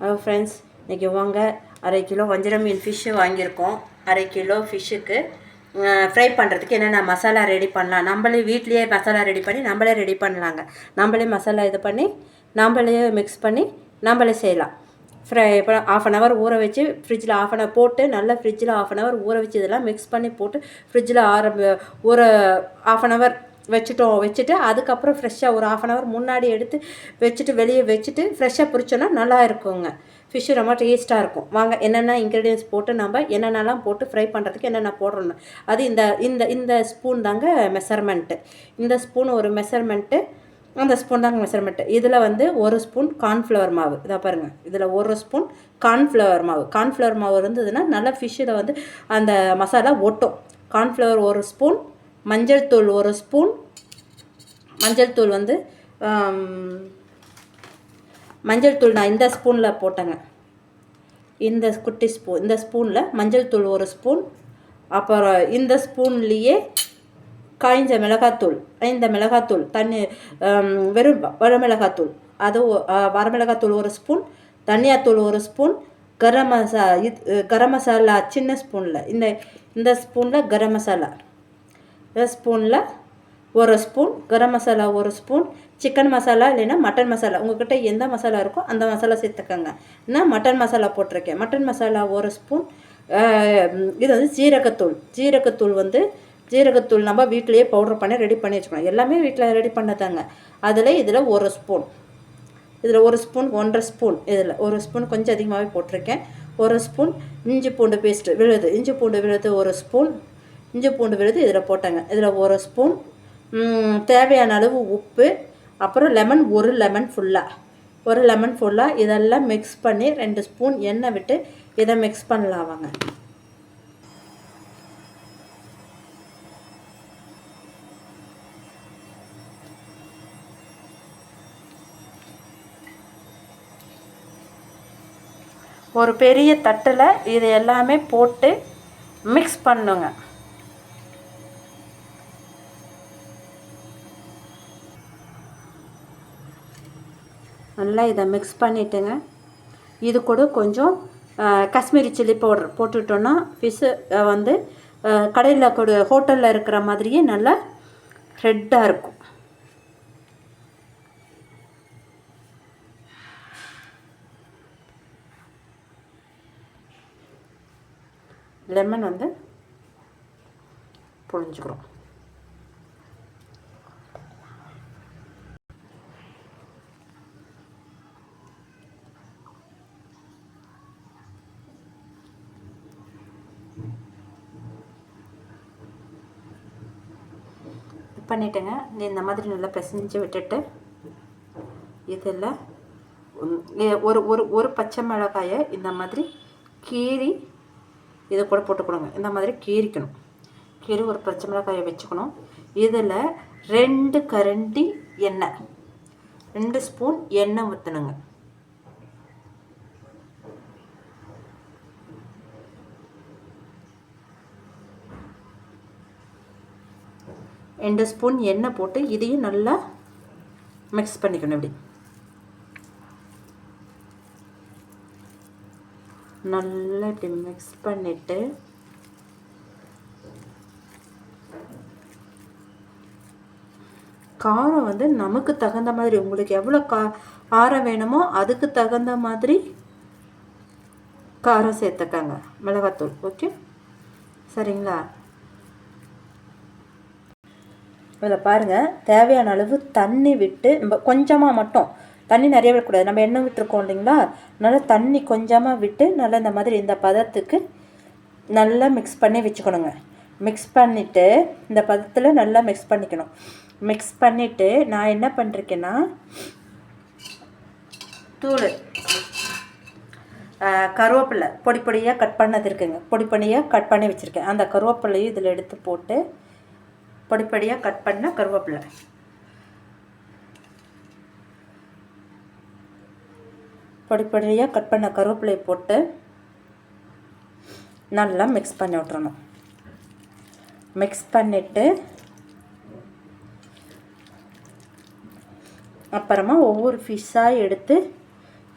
Hello friends இன்றைக்கி வாங்க அரை கிலோ வஞ்சரம் மீன் ஃபிஷ்ஷு வாங்கியிருக்கோம். அரை கிலோ ஃபிஷ்ஷுக்கு ஃப்ரை பண்ணுறதுக்கு என்னென்ன மசாலா ரெடி பண்ணலாம்? நம்மளே வீட்லேயே மசாலா ரெடி பண்ணி நம்மளே ரெடி பண்ணலாங்க. நம்மளே மசாலா இது பண்ணி நம்மளே மிக்ஸ் பண்ணி நம்மளே செய்யலாம். ஃப்ரை இப்போ ஆஃப் அன் ஹவர் ஊற வச்சு ஃப்ரிட்ஜில் ஆஃப் அன் ஹவர் போட்டு நல்லா ஃப்ரிட்ஜில் ஆஃப் அன் ஹவர் ஊற வச்சு இதெல்லாம் மிக்ஸ் பண்ணி போட்டு ஃப்ரிட்ஜில் ஆரம்ப ஊற ஆஃப் அன் ஹவர் வச்சுட்டோம் வச்சுட்டு அதுக்கப்புறம் ஃப்ரெஷ்ஷாக ஒரு ஆஃப் அன் ஹவர் முன்னாடி எடுத்து வச்சுட்டு வெளியே வச்சுட்டு ஃப்ரெஷ்ஷாக பிடிச்சோன்னா நல்லா இருக்குங்க. ஃபிஷ்ஷு ரொம்ப டேஸ்ட்டாக இருக்கும். வாங்க என்னென்ன இன்க்ரீடியன்ஸ் போட்டு நம்ம என்னென்னலாம் போட்டு ஃப்ரை பண்ணுறதுக்கு என்னென்ன போடுறோம்னு. அது இந்த இந்த இந்த ஸ்பூன் தாங்க மெஷர்மெண்ட்டு இந்த ஸ்பூன் ஒரு மெஷர்மெண்ட்டு அந்த ஸ்பூன் தாங்க மெஷர்மெண்ட்டு இதில் வந்து ஒரு ஸ்பூன் கார்ன்ஃப்ளவர் மாவு. இதை பாருங்கள் இதில் ஒரு ஸ்பூன் கார்ன்ஃப்ளவர் மாவு. கார்ன்ஃப்ளவர் மாவு இருந்ததுன்னா நல்லா ஃபிஷ்ஷில் வந்து அந்த மசாலா ஒட்டும். கார்ன்ஃப்ளவர் ஒரு ஸ்பூன் மஞ்சள் தூள் ஒரு ஸ்பூன். மஞ்சள் தூள் வந்து மஞ்சள் தூள் நான் இந்த ஸ்பூனில் போட்டேங்க. இந்த குட்டி ஸ்பூன் இந்த ஸ்பூனில் மஞ்சள் தூள் ஒரு ஸ்பூன். அப்புறம் இந்த ஸ்பூன்லேயே காய்ஞ்ச மிளகாத்தூள் இந்த மிளகாத்தூள் தண்ணி வெறும் வரமிளகாத்தூள். அது வரமிளகாத்தூள் ஒரு ஸ்பூன். தனியாத்தூள் ஒரு ஸ்பூன். கரம் மசா இது கரம் மசாலா சின்ன ஸ்பூனில். இந்த இந்த ஸ்பூனில் கரம் மசாலா. ஸ்பூனில் ஒரு ஸ்பூன் கரம் மசாலா ஒரு ஸ்பூன் சிக்கன் மசாலா இல்லைன்னா மட்டன் மசாலா. உங்கள்கிட்ட எந்த மசாலா இருக்கோ அந்த மசாலா சேர்த்துக்கோங்க. நான் மட்டன் மசாலா போட்டிருக்கேன். மட்டன் மசாலா ஒரு ஸ்பூன் இது வந்து ஜீரகத்தூள். ஜீரகத்தூள் வந்து ஜீரகத்தூள் நம்ம வீட்டிலேயே பவுடர் பண்ணி ரெடி பண்ணி வச்சுக்கணும். எல்லாமே வீட்டில் ரெடி பண்ணதாங்க. அதில் இதில் ஒரு ஸ்பூன். இதில் ஒரு ஸ்பூன் ஒன்றரை ஸ்பூன் இதில். ஒரு ஸ்பூன் கொஞ்சம் அதிகமாகவே போட்டிருக்கேன். ஒரு ஸ்பூன் இஞ்சி பூண்டு பேஸ்ட்டு விழுது. இஞ்சி பூண்டு விழுது ஒரு ஸ்பூன். இஞ்சி பூண்டு விழுது இதில் போட்டாங்க. இதில் ஒரு ஸ்பூன் தேவையான அளவு உப்பு அப்புறம் லெமன் ஒரு லெமன் ஃபுல்லாக ஒரு லெமன் ஃபுல்லாக இதெல்லாம் மிக்ஸ் பண்ணி ரெண்டு ஸ்பூன் எண்ணெய் விட்டு இதை மிக்ஸ் பண்ணலாம் வாங்க. ஒரு பெரிய தட்டில் இது எல்லாமே போட்டு மிக்ஸ் பண்ணுங்க. நல்லா இதை மிக்ஸ் பண்ணிட்டுங்க. இது கூட கொஞ்சம் காஷ்மீரி சில்லி பவுடர் போட்டுட்டோன்னா ஃபிஷ்ஷு வந்து கடையில் கூட ஹோட்டலில் இருக்கிற மாதிரியே நல்லா ரெட்டாக இருக்கும். லெமன் வந்து புழிஞ்சுக்கிறோம். பண்ணிட்டேங்க. நீ இந்த மாதிரி நல்லா பிசைஞ்சு விட்டுட்டு இதில் ஒரு ஒரு ஒரு பச்சை மிளகாயை இந்த மாதிரி கீறி இதை கூட போட்டுக்கணுங்க. இந்த மாதிரி கீறிக்கணும். கீறி ஒரு பச்சை மிளகாயை வச்சுக்கணும். இதில் ரெண்டு கரண்டி எண்ணெய் ரெண்டு ஸ்பூன் எண்ணெய் ஊற்றணுங்க ரெண்டு ஸ்பூன் எண்ணெய் போட்டு இதையும் நல்லா மிக்ஸ் பண்ணிக்கணும் இப்படி. நல்லா இப்படி மிக்ஸ் பண்ணிவிட்டு காரம் வந்து நமக்கு தகுந்த மாதிரி உங்களுக்கு எவ்வளோ கா காரம் வேணுமோ அதுக்கு தகுந்த மாதிரி காரம் சேர்த்துக்கங்க மிளகாத்தூள் ஓகே சரிங்களா? இதில் பாருங்கள் தேவையான அளவு தண்ணி விட்டு நம்ம கொஞ்சமாக மட்டும் தண்ணி நிறைய விடக்கூடாது. நம்ம எண்ணெய் விட்டுருக்கோம் இல்லைங்களா? நல்லா தண்ணி கொஞ்சமாக விட்டு நல்லா இந்த மாதிரி இந்த பதத்துக்கு நல்லா மிக்ஸ் பண்ணி வச்சுக்கணுங்க. மிக்ஸ் பண்ணிவிட்டு இந்த பதத்தில் நல்லா மிக்ஸ் பண்ணிக்கணும். மிக்ஸ் பண்ணிவிட்டு நான் என்ன பண்ணிருக்கேன்னா தூள் கருவேப்பிலை பொடி பொடியாக கட் பண்ணது இருக்குங்க. பொடி பொடியாக கட் பண்ணி வச்சுருக்கேன். அந்த கருவேப்பிலையும் இதில் எடுத்து போட்டு பொடிப்படியாக கட் பண்ண கருவேப்பிலை. பொடிப்படியாக கட் பண்ண கருவேப்பிலையை போட்டு நல்லா மிக்ஸ் பண்ணி விட்றணும் மிக்ஸ் பண்ணிவிட்டு அப்புறமா ஒவ்வொரு ஃபிஷ்ஷாக எடுத்து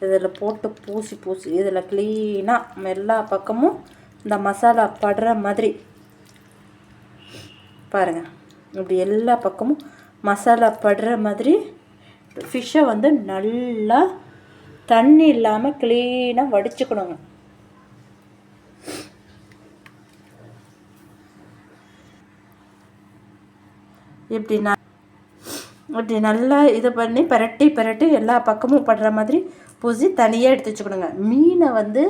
இதில் போட்டு பூசி பூசி இதில் க்ளீனாக எல்லா பக்கமும் இந்த மசாலா படுற மாதிரி பாருங்கள் இப்படி எல்லா பக்கமும் மசாலா படுற மாதிரி ஃபிஷ்ஷை வந்து நல்லா தண்ணி இல்லாமல் க்ளீனாக வடிச்சுக்கணுங்க. இப்படி நான் இப்படி நல்லா இது பண்ணி பரட்டி பரட்டி எல்லா பக்கமும் படுற மாதிரி பூசி தனியாக எடுத்து வச்சுக்கணுங்க. மீனை வந்து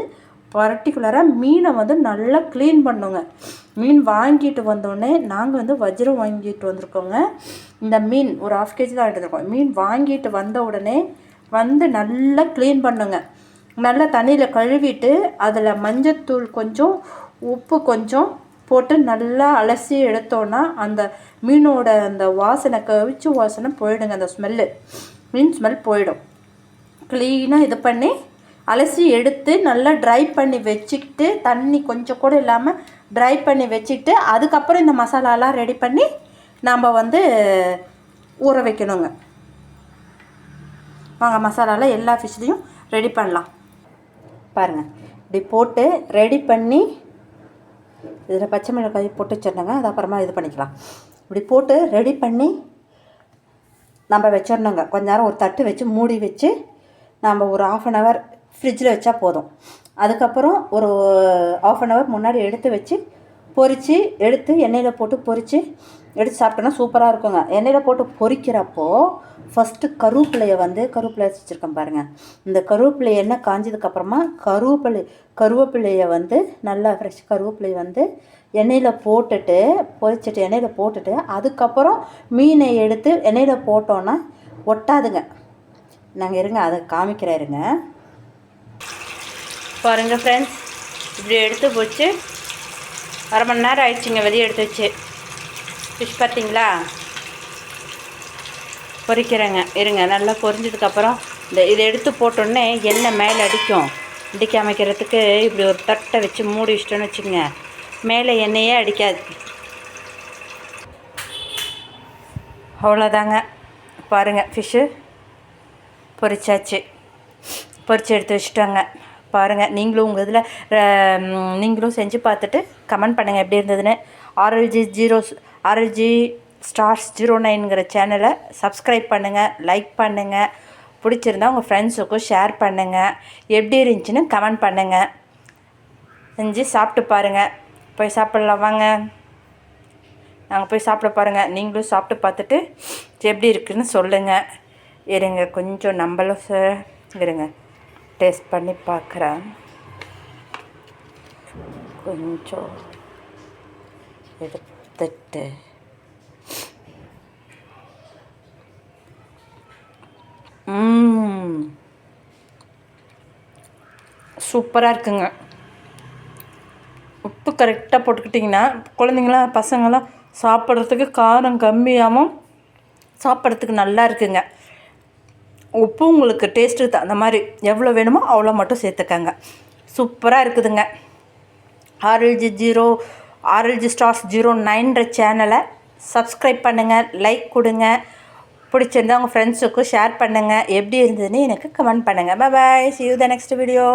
பர்டிகுலராக மீனை வந்து நல்லா க்ளீன் பண்ணுங்க. மீன் வாங்கிட்டு வந்தோடனே நாங்கள் வந்து வஜ்ரம் வாங்கிட்டு வந்திருக்கோங்க. இந்த மீன் ஒரு ஆஃப் கேஜி தான் எடுத்துருக்கோம். மீன் வாங்கிட்டு வந்த உடனே வந்து நல்லா க்ளீன் பண்ணுங்க. நல்லா தண்ணியில் கழுவிட்டு அதில் மஞ்சத்தூள் கொஞ்சம் உப்பு கொஞ்சம் போட்டு நல்லா அலசி எடுத்தோன்னா அந்த மீனோட அந்த வாசனை கவிச்சு வாசனை போயிடுங்க. அந்த ஸ்மெல்லு மீன் ஸ்மெல் போயிடும். க்ளீனாக இது பண்ணி அலசி எடுத்து நல்லா ட்ரை பண்ணி வச்சுக்கிட்டு தண்ணி கொஞ்சம் கூட இல்லாமல் ட்ரை பண்ணி வச்சுக்கிட்டு அதுக்கப்புறம் இந்த மசாலாலாம் ரெடி பண்ணி நாம் வந்து ஊற வைக்கணுங்க. வாங்க மசாலாலாம் எல்லா ஃபிஷ்லேயும் ரெடி பண்ணலாம். பாருங்கள் இப்படி போட்டு ரெடி பண்ணி இதில் பச்சை மிளகாய் போட்டு வச்சிடணுங்க. அது அப்புறமா இது பண்ணிக்கலாம். இப்படி போட்டு ரெடி பண்ணி நம்ம வச்சிடணுங்க. கொஞ்ச நேரம் ஒரு தட்டு வச்சு மூடி வச்சு நம்ம ஒரு ஆஃப் அன் ஹவர் ஃப்ரிட்ஜில் வச்சா போதும். அதுக்கப்புறம் ஒரு ஆஃப் அன் ஹவர் முன்னாடி எடுத்து வச்சு பொறித்து எடுத்து எண்ணெயில் போட்டு பொறித்து எடுத்து சாப்பிட்டோன்னா சூப்பராக இருக்குங்க. எண்ணெயில் போட்டு பொறிக்கிறப்போ ஃபஸ்ட்டு கருவேப்பிலையை வந்து கருவேப்பிலை வச்சுருக்கேன் பாருங்கள் இந்த கருவேப்பிலை எண்ணெய் காஞ்சதுக்கப்புறமா கருவேப்பிலை கருவேப்பிலையை வந்து நல்லா ஃப்ரெஷ் கருவேப்பிலையை வந்து எண்ணெயில் போட்டுட்டு பொரிச்சிட்டு எண்ணெயில் போட்டுட்டு அதுக்கப்புறம் மீனை எடுத்து எண்ணெயில் போட்டோன்னா ஒட்டாதுங்க. நாங்கள் இருங்க அதை காமிக்கிறேன் இருங்க. பாருங்கள் ஃப்ரெண்ட்ஸ் இப்படி எடுத்து போச்சு. அரை மணி நேரம் ஆயிடுச்சுங்க வெளியே எடுத்து வச்சு. ஃபிஷ் பார்த்தீங்களா? பொரிக்கிறேங்க இருங்க நல்லா பொரிஞ்சதுக்கப்புறம் இந்த இதை எடுத்து போட்டோன்னே எண்ணெய் மேலே அடிக்கும். இடிக்க அமைக்கிறதுக்கு இப்படி ஒரு தட்டை வச்சு மூடி வச்சிட்டோன்னு வச்சுக்கோங்க. மேலே எண்ணெயே அடிக்காது. அவ்வளோதாங்க பாருங்கள் ஃபிஷ்ஷு பொரிச்சாச்சு. பொரிச்சு எடுத்து வச்சுட்டோங்க. பாருங்கள் நீங்களும் உங்கள் இதில் நீங்களும் செஞ்சு பார்த்துட்டு கமெண்ட் பண்ணுங்கள் எப்படி இருந்ததுன்னு. RLG zero RLG stars zero நைனுங்கிற சேனலை சப்ஸ்கிரைப் பண்ணுங்கள் லைக் பண்ணுங்கள் பிடிச்சிருந்தா உங்கள் ஃப்ரெண்ட்ஸுக்கும் ஷேர் பண்ணுங்கள் எப்படி இருந்துச்சுன்னு கமெண்ட் பண்ணுங்கள் செஞ்சு சாப்பிட்டு பாருங்கள் போய் சாப்பிட்லாம். வாங்க. நாங்கள் போய் சாப்பிட பாருங்கள் நீங்களும் சாப்பிட்டு பார்த்துட்டு எப்படி இருக்குதுன்னு சொல்லுங்கள் இருங்க. கொஞ்சம் நம்மளும் சார் இருங்க. டேஸ்ட் பண்ணி பார்க்குறேன். கொஞ்சம் எடுத்துட்டு. சூப்பராக இருக்குங்க. உப்பு கரெக்டாக போட்டுக்கிட்டிங்கன்னா குழந்தைங்களாம் பசங்களாம் சாப்பிட்றதுக்கு காரம் கம்மியாகவும் சாப்பிட்றதுக்கு நல்லா இருக்குங்க. உப்பு உங்களுக்கு டேஸ்ட்டுக்கு தகுந்த மாதிரி எவ்வளோ வேணுமோ அவ்வளோ மட்டும் சேர்த்துக்கங்க. சூப்பராக இருக்குதுங்க. RLG zero RLG stars zero நைன்ற சேனலை சப்ஸ்கிரைப் பண்ணுங்கள் லைக் கொடுங்க. பிடிச்சிருந்தா உங்கள் ஃப்ரெண்ட்ஸுக்கும் ஷேர் பண்ணுங்கள் எப்படி இருந்ததுன்னு எனக்கு கமெண்ட் பண்ணுங்கள் bye see you the next video